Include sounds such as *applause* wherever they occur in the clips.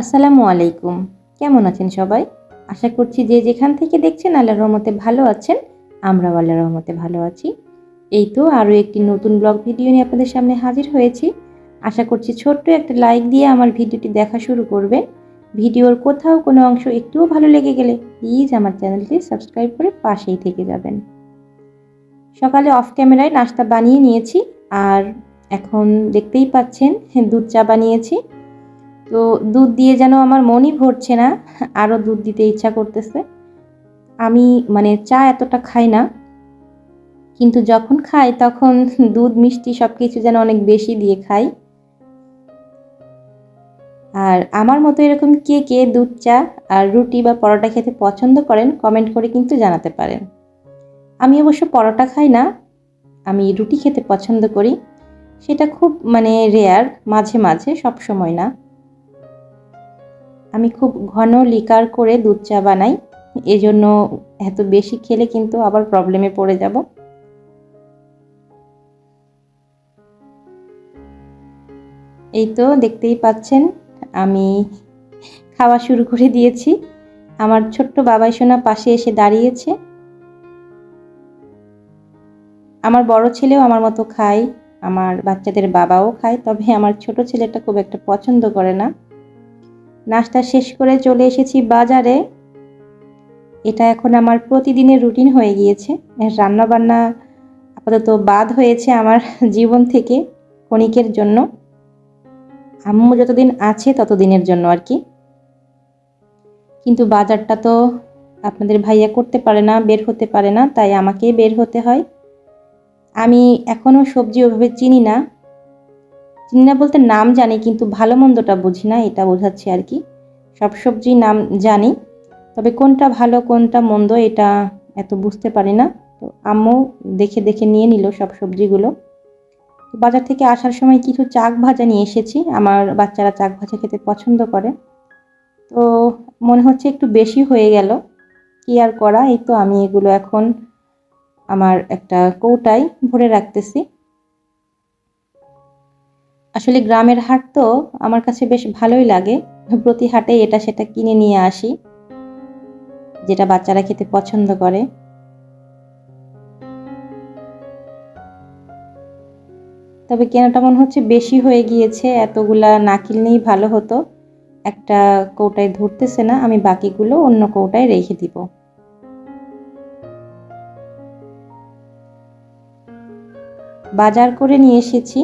আসসালামু আলাইকুম। কেমন আছেন সবাই? আশা করছি যে যেখান থেকে দেখছেন আল্লাহর রহমতে ভালো আছেন, আমরাও আল্লাহ রহমতে ভালো আছি। এই তো আরও একটি নতুন ব্লগ ভিডিও নিয়ে আপনাদের সামনে হাজির হয়েছি। আশা করছি ছোট্ট একটা লাইক দিয়ে আমার ভিডিওটি দেখা শুরু করবেন। ভিডিওর কোথাও কোনো অংশ একটুও ভালো লেগে গেলে প্লিজ আমার চ্যানেলটি সাবস্ক্রাইব করে পাশেই থেকে যাবেন। সকালে অফ ক্যামেরায় নাস্তা বানিয়ে নিয়েছি আর এখন দেখতেই পাচ্ছেন, দুধ চা বানিয়েছি। তো দুধ দিয়ে যেন আমার মনই ভরছে না, আরও দুধ দিতে ইচ্ছা করতেছে। আমি মানে চা এতটা খাই না, কিন্তু যখন খাই তখন দুধ, মিষ্টি সব কিছু যেন অনেক বেশি দিয়ে খাই। আর আমার মতো এরকম কে কে দুধ, চা আর রুটি বা পরোটা খেতে পছন্দ করেন, কমেন্ট করে কিন্তু জানাতে পারেন। আমি অবশ্য পরোটা খাই না, আমি রুটি খেতে পছন্দ করি। সেটা খুব মানে রেয়ার মাঝে মাঝে সব সময় না। আমি খুব ঘন লিকার করে দুধ চা বানাই। এজন্য এত বেশি খেলে কিন্তু আবার প্রবলেমে পড়ে যাব। এই তো দেখতেই পাচ্ছেন, আমি খাওয়া শুরু করে দিয়েছি। আমার ছোট্ট বাবাই সোনা পাশে এসে দাঁড়িয়েছে। আমার বড় ছেলেও আমার মতো খায়, আমার বাচ্চাদের বাবাও খায়, তবে আমার ছোট ছেলেটা খুব একটা পছন্দ করে না। নাস্তা শেষ করে চলে এসেছি বাজারে। এটা এখন আমার প্রতিদিনের রুটিন হয়ে গিয়েছে। রান্না বান্না আপাতত বাদ হয়েছে আমার জীবন থেকে ক্ষণিকের জন্য। আম্মু যতদিন আছে ততদিনের জন্য আর কি। কিন্তু বাজারটা তো আপনাদের ভাইয়া করতে পারে না, বের হতে পারে না, তাই আমাকে বের হতে হয়। আমি এখনও সবজি ওভাবে চিনি না। চিনি না বলতে নাম জানি, কিন্তু ভালো মন্দটা বুঝি না, এটা বোঝাচ্ছি আর কি। সব সবজি নাম জানি, তবে কোনটা ভালো, কোনটা মন্দ, এটা এত বুঝতে পারি না। তো আম্মু দেখে দেখে নিয়ে নিল সব সবজিগুলো। বাজার থেকে আসার সময় কিছু চাক ভাজা নিয়ে এসেছি, আমার বাচ্চারা চাক ভাজা খেতে পছন্দ করে। তো মনে হচ্ছে একটু বেশি হয়ে গেল, কি আর করা, এই তো আমি এগুলো এখন আমার একটা কৌটায় ভরে রাখতেছি। আসলে গ্রামের হাট তো আমার কাছে বেশ ভালোই লাগে। প্রতি হাটে এটা সেটা কিনে নিয়ে আসি, যেটা বাচ্চারা খেতে পছন্দ করে। তবে কেনাটা মনে হচ্ছে বেশি হয়ে গিয়েছে, এতগুলা না কিনলেই ভালো হতো। একটা কৌটায় ধরতেছে না, আমি বাকিগুলো অন্য কৌটায় রেখে দিব। বাজার করে নিয়ে এসেছি।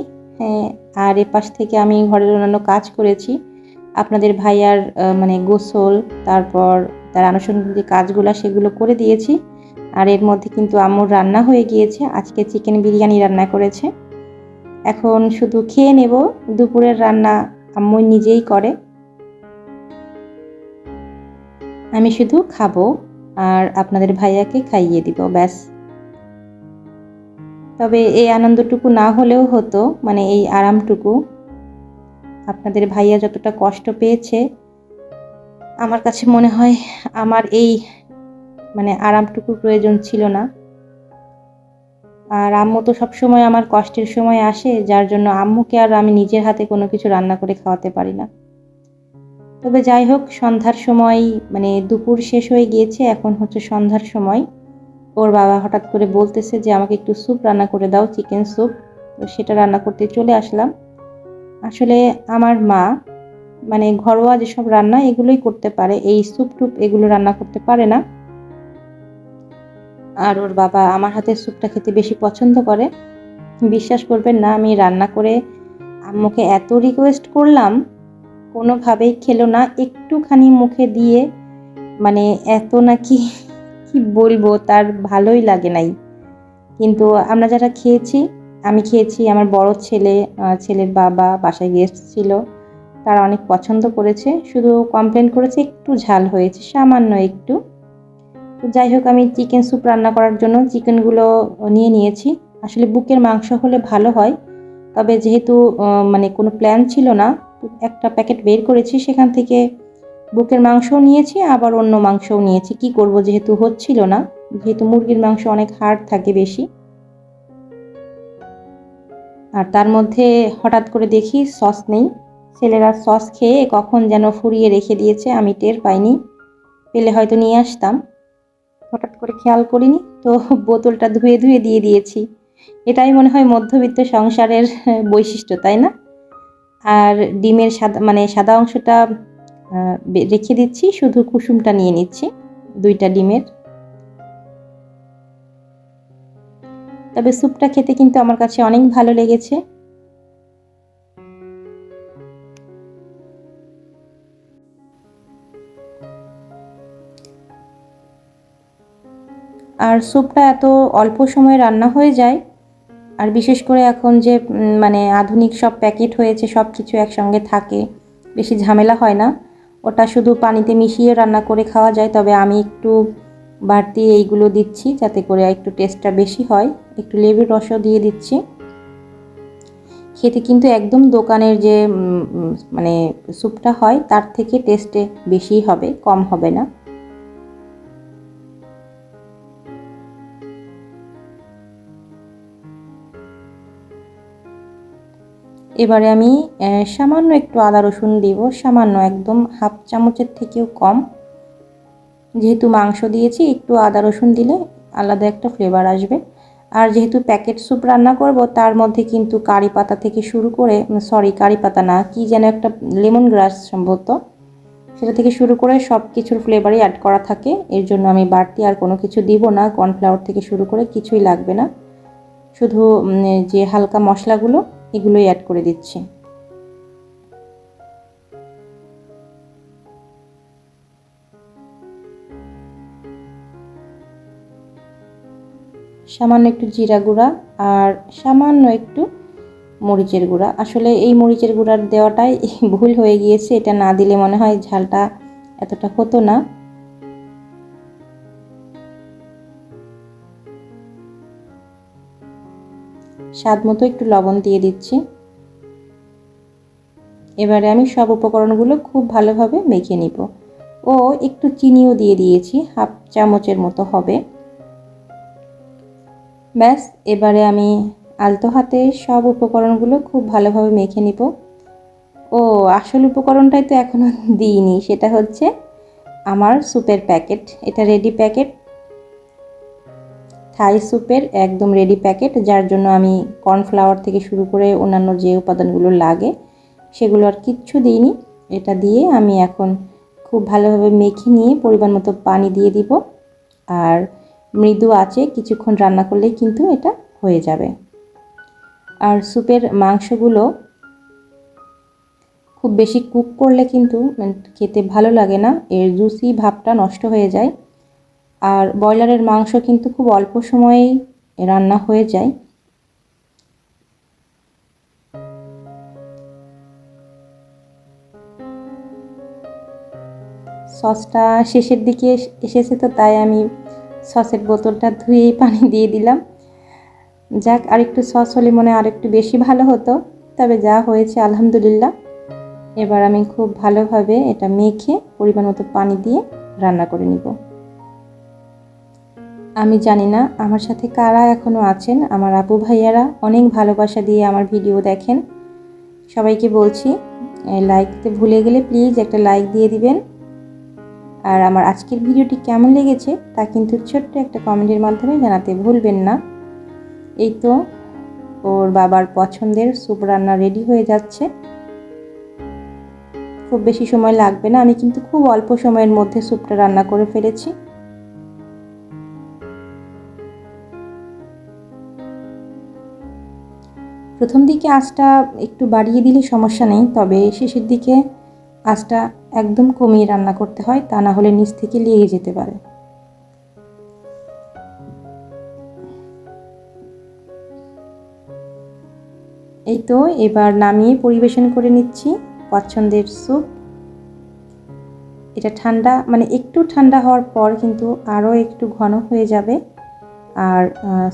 আর এপাশ থেকে আমি ঘরের অন্যান্য কাজ করেছি। আপনাদের ভাইয়ার মানে গোসল, তারপর তার আনুষঙ্গিক যে কাজগুলো সেগুলো করে দিয়েছি। আর এর মধ্যে কিন্তু আম্মুর রান্না হয়ে গিয়েছে। আজকে চিকেন বিরিয়ানি রান্না করেছে। এখন শুধু খেয়ে নেব। দুপুরের রান্না আম্মু নিজেই করে। আমি শুধু খাব আর আপনাদের ভাইয়াকে খাইয়ে দিব, ব্যাস। তবে এই আনন্দটুকু না হলেও হতো মানে এই আরামটুকু। আপনাদের ভাইয়া যতটা কষ্ট পেয়েছে, আমার কাছে মনে হয় আমার এই মানে আরামটুকুর প্রয়োজন ছিল না। আর আম্মু তো সবসময় আমার কষ্টের সময় আসে, যার জন্য আম্মুকে আর আমি নিজের হাতে কোনো কিছু রান্না করে খাওয়াতে পারি না। তবে যাই হোক, সন্ধ্যার সময় মানে দুপুর শেষ হয়ে গিয়েছে, এখন হচ্ছে সন্ধ্যার সময়। ওর বাবা হঠাৎ করে বলতেছে যে, আমাকে একটু স্যুপ রান্না করে দাও চিকেন স্যুপ সেটা রান্না করতে চলে আসলাম। আসলে আমার মা মানে ঘরোয়া যেসব রান্না, এগুলোই করতে পারে। এই স্যুপ টুপ এগুলো রান্না করতে পারে না। আর ওর বাবা আমার হাতে স্যুপটা খেতে বেশি পছন্দ করে। বিশ্বাস করবেন না, আমি রান্না করে আম্মুকে এত রিকোয়েস্ট করলাম, কোনোভাবেই খেলো না। একটুখানি মুখে দিয়ে মানে এত নাকি কি বলব, তার ভালোই লাগে নাই। কিন্তু আমরা যারা খেয়েছি, আমি খেয়েছি, আমার বড় ছেলে ছেলের বাবা বাসায় গেস্ট ছিল, তারা অনেক পছন্দ করেছে, শুধু কমপ্লেন করেছে একটু ঝাল হয়েছে, সামান্য একটু। তো যাই হোক, আমি চিকেন স্যুপ রান্না করার জন্য চিকেনগুলো নিয়ে নিয়েছি। আসলে বুকের মাংস হলে ভালো হয়, তবে যেহেতু মানে কোনো প্ল্যান ছিল না, একটা প্যাকেট বের করেছি, সেখান থেকে বুকের মাংসও নিয়েছি, আবার অন্য মাংসও নিয়েছি। কি করব যেহেতু হচ্ছিল না, যেহেতু মুরগির মাংস অনেক হার্ড থাকে বেশি। আর তার মধ্যে হঠাৎ করে দেখি সস নেই। ছেলেরা সস খেয়ে কখন যেন ফুরিয়ে রেখে দিয়েছে, আমি টের পাইনি। পেলে হয়তো নিয়ে আসতাম। হঠাৎ করে খেয়াল করিনি, তো বোতলটা ধুয়ে ধুয়ে দিয়ে দিয়েছি। এটাই মনে হয় মধ্যবিত্ত সংসারের বৈশিষ্ট্য, তাই না? আর ডিমের সাদা মানে সাদা অংশটা রেখে দিচ্ছি। শুধু কুসুমটা নিয়ে নিচ্ছি, দুইটা ডিমের। তবে স্যুপটা খেতে কিন্তু আমার কাছে অনেক ভালো লেগেছে। আর স্যুপটা এত অল্প সময়ে রান্না হয়ে যায়, আর বিশেষ করে এখন যে মানে আধুনিক সব প্যাকেট হয়েছে সব কিছু একসঙ্গে থাকে, বেশি ঝামেলা হয় না। ওটা শুধু পানিতে মিশিয়ে রান্না করে খাওয়া যায়, তবে আমি একটু বাড়তি এইগুলো দিচ্ছি যাতে করে একটু টেস্টটা বেশি হয়। একটু লেবুর রসও দিয়ে দিচ্ছি। খেতে কিন্তু একদম দোকানের যে মানে স্যুপটা হয়, তার থেকে টেস্টে বেশি হবে, কম হবে না। এবারে আমি সামান্য একটু আদা রসুন দিব, সামান্য একদম হাফ চামচের থেকেও কম। যেহেতু মাংস দিয়েছি, একটু আদা রসুন দিলে আলাদা একটা ফ্লেভার আসবে। আর যেহেতু প্যাকেট স্যুপ রান্না করব, তার মধ্যে কিন্তু কারি পাতা থেকে শুরু করে সরি কারি পাতা না, কি যেন একটা লেমন গ্রাস সম্ভবত, সেটা থেকে শুরু করে সব কিছুর ফ্লেভারই অ্যাড করা থাকে। এর জন্য আমি বাড়তি আর কোনো কিছু দিব না কর্নফ্লাওয়ার থেকে শুরু করে কিছুই লাগবে না। শুধু যে হালকা মশলাগুলো এগুলোই অ্যাড করে দিচ্ছি। সামান্য একটু জিরা গুঁড়া আর সামান্য একটু মরিচের গুঁড়া। আসলে এই মরিচের গুঁড়ার দেওয়াটাই *laughs* ভুল হয়ে গিয়েছে। এটা না দিলে মনে হয় ঝালটা এতটা হতো না। স্বাদ মতো একটু লবণ দিয়ে দিচ্ছি। এবারে আমি সব উপকরণগুলো খুব ভালোভাবে মেখে নিব। ও, একটু চিনিও দিয়ে দিয়েছি, হাফ চামচের মতো হবে। ব্যাস, এবারে আমি আলতো হাতে সব উপকরণগুলো খুব ভালোভাবে মেখে নিব। ও, আসল উপকরণটাই তো এখনও দিইনি, সেটা হচ্ছে আমার স্যুপের প্যাকেট। এটা রেডি প্যাকেট থাই স্যুপের একদম রেডি প্যাকেট যার জন্য আমি কর্নফ্লাওয়ার থেকে শুরু করে অন্যান্য যে উপাদানগুলো লাগে, সেগুলো আর কিচ্ছু দিইনি। এটা দিয়ে আমি এখন খুব ভালোভাবে মেখে নিয়ে পরিমাণ মতো পানি দিয়ে দিব। আর মৃদু আছে কিছুক্ষণ রান্না করলেই কিন্তু এটা হয়ে যাবে। আর স্যুপের মাংসগুলো খুব বেশি কুক করলে কিন্তু খেতে ভালো লাগে না, এর জুসি ভাবটা নষ্ট হয়ে যায়। আর ব্রয়লারের মাংস কিন্তু খুব অল্প সময়েই রান্না হয়ে যায়। সসটা শেষের দিকে এসেছে তো, তাই আমি সসের বোতলটা ধুয়েই *laughs* পানি দিয়ে দিলাম। যাক, আরেকটু সস হলে মনে হয় আরেকটু বেশি ভালো হতো, তবে যা হয়েছে আলহামদুলিল্লাহ। এবার আমি খুব ভালোভাবে এটা মেখে পরিমাণ মতো পানি দিয়ে রান্না করে নিব। আমি জানি না, আমার সাথে কারা এখনও আছেন? আমার আপু ভাইয়ারা অনেক ভালোবাসা দিয়ে আমার ভিডিও দেখেন। সবাইকে বলছি লাইক দিতে ভুলে গেলে প্লিজ একটা লাইক দিয়ে দিবেন। আর আমার আজকের ভিডিওটি কেমন লেগেছে তা কিন্তু ছোট্ট একটা কমেন্টের মাধ্যমে জানাতে ভুলবেন না। এই তো, ওর বাবার পছন্দের স্যুপ রান্না রেডি হয়ে যাচ্ছে। খুব বেশি সময় লাগবে না, আমি কিন্তু খুব অল্প সময়ের মধ্যে স্যুপটা রান্না করে ফেলেছি। প্রথম দিকে আঁচটা একটু বাড়িয়ে দিলে সমস্যা নেই, তবে শেষের দিকে আঁচটা একদম কমিয়ে রান্না করতে হয়, তা না হলে নিচ থেকে লেগে যেতে পারে। এই তো, এবার নামিয়ে পরিবেশন করে নিচ্ছি পছন্দের স্যুপ। এটা ঠান্ডা মানে একটু ঠান্ডা হওয়ার পর কিন্তু আরও একটু ঘন হয়ে যাবে। আর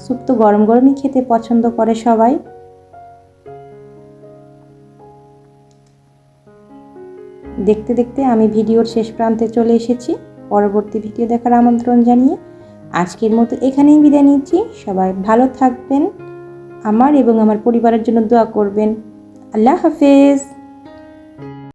স্যুপ তো গরম গরমই খেতে পছন্দ করে সবাই। দেখতে দেখতে আমি ভিডিওর শেষ প্রান্তে চলে এসেছি। পরবর্তী ভিডিও দেখার আমন্ত্রণ জানিয়ে আজকের মতো এখানেই বিদায় নিচ্ছি। সবাই ভালো থাকবেন, আমার এবং আমার পরিবারের জন্য দোয়া করবেন। আল্লাহ হাফেজ।